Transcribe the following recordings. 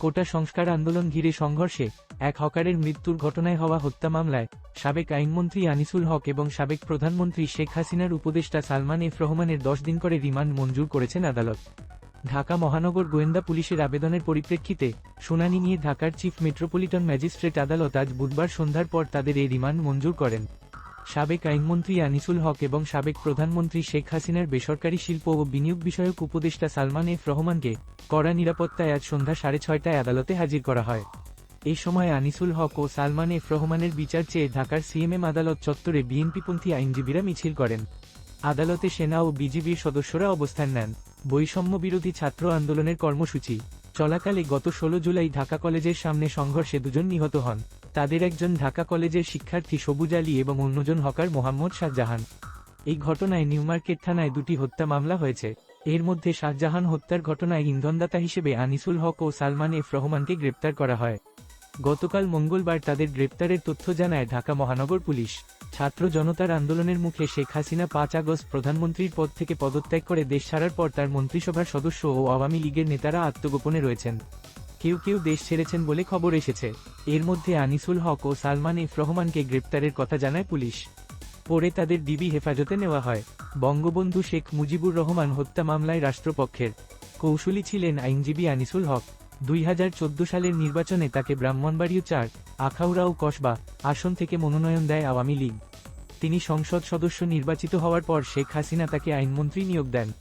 কোটা সংস্কার আন্দোলন ঘিরে সংঘর্ষে এক হকারের মৃত্যুর ঘটনায় হওয়া হত্যা মামলায় সাবেক আইনমন্ত্রী আনিসুল হক এবং সাবেক প্রধানমন্ত্রী শেখ হাসিনার উপদেষ্টা সালমান এফ রহমানের দশ দিন করে রিমান্ড মঞ্জুর করেছেন আদালত। ঢাকা মহানগর গোয়েন্দা পুলিশের আবেদনের পরিপ্রেক্ষিতে শুনানি নিয়ে ঢাকার চিফ মেট্রোপলিটন ম্যাজিস্ট্রেট আদালত আজ বুধবার সন্ধ্যার পর তাদের এই রিমান্ড মঞ্জুর করেন। সাবেক আইনমন্ত্রী আনিসুল হক এবং সাবেক প্রধানমন্ত্রী শেখ হাসিনার বেসরকারি শিল্প ও বিনিয়োগ বিষয়ক উপদেষ্টা সালমান এফ রহমানকে কড়া নিরাপত্তায় আজ সন্ধ্যা সাড়ে ছয়টায় আদালতে হাজির করা হয়। এই সময় আনিসুল হক ও সালমান এফ রহমানের বিচার চেয়ে ঢাকার সিএমএম আদালত চত্বরে বিএনপিপন্থী আইনজীবীরা মিছিল করেন। আদালতে সেনা ও বিজিবির সদস্যরা অবস্থান নেন। বৈষম্য বিরোধী ছাত্র আন্দোলনের কর্মসূচি। চলাকালে গত ষোলো জুলাই ঢাকা কলেজের সামনে সংঘর্ষে দুজন নিহত হন। তাদের একজন ঢাকা কলেজের শিক্ষার্থী সবুজ আলী এবং অন্যজন হকার মোহাম্মদ শাহজাহান। এই ঘটনায় নিউমার্কেট থানায় দুটি হত্যা মামলা হয়েছে। এর মধ্যে শাহজাহান হত্যার ঘটনায় ইন্ধনদাতা হিসেবে আনিসুল হক ও সালমান এফ রহমানকে গ্রেপ্তার করা হয়। গতকাল মঙ্গলবার তাদের গ্রেপ্তারের তথ্য জানায় ঢাকা মহানগর পুলিশ। ছাত্র জনতার আন্দোলনের মুখে শেখ হাসিনা পাঁচ আগস্ট প্রধানমন্ত্রীর পদ থেকে পদত্যাগ করে দেশ ছাড়ার পর তার মন্ত্রিসভার সদস্য ও আওয়ামী লীগের নেতারা আত্মগোপনে রয়েছেন। কেউ কেউ দেশ ছেড়েছেন বলে খবর এসেছে। এর মধ্যে আনিসুল হক ও সালমান এফ রহমানকে গ্রেপ্তারের কথা জানায় পুলিশ। পরে তাদের ডিবি হেফাজতে নেওয়া হয়। বঙ্গবন্ধু শেখ মুজিবুর রহমান হত্যা মামলায় রাষ্ট্রপক্ষের কৌশলী ছিলেন আইনজীবী আনিসুল হক। দুই হাজার চোদ্দ সালের নির্বাচনে তাকে ব্রাহ্মণবাড়িয়া চার, আখাউড়া ও কসবা আসন থেকে মনোনয়ন দেয় আওয়ামী লীগ। তিনি সংসদ সদস্য নির্বাচিত হওয়ার পর শেখ হাসিনা তাকে আইনমন্ত্রী নিয়োগ দেন।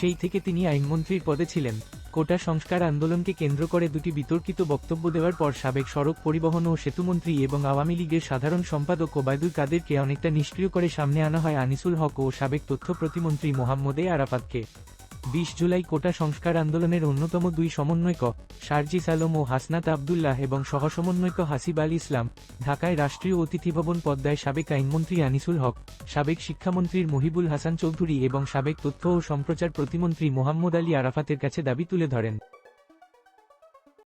সেই থেকে তিনি আইনমন্ত্রীর পদে ছিলেন। কোটা সংস্কার আন্দোলনকে কেন্দ্র করে দুটি বিতর্কিত বক্তব্য দেওয়ার পর সাবেক সড়ক পরিবহন ও সেতুমন্ত্রী এবং আওয়ামী লীগের সাধারণ সম্পাদক ওবায়দুল কাদেরকে অনেকটা নিষ্ক্রিয় করে সামনে আনা হয় আনিসুল হক ও সাবেক তথ্য প্রতিমন্ত্রী মোহাম্মদে আরাফাতকে। বিশ জুলাই কোটা সংস্কার আন্দোলনের অন্যতম দুই সমন্বয়ক সার্জিস আলম ও হাসনাত আবদুল্লাহ এবং সহসমন্বয়ক হাসিব আল ইসলাম ঢাকায় রাষ্ট্রীয় অতিথিভবন পদ্মায় সাবেক আইনমন্ত্রী আনিসুল হক, সাবেক শিক্ষামন্ত্রীর মহিবুল হাসান চৌধুরী এবং সাবেক তথ্য ও সম্প্রচার প্রতিমন্ত্রী মোহাম্মদ আলী আরাফাতের কাছে দাবি তুলে ধরেন।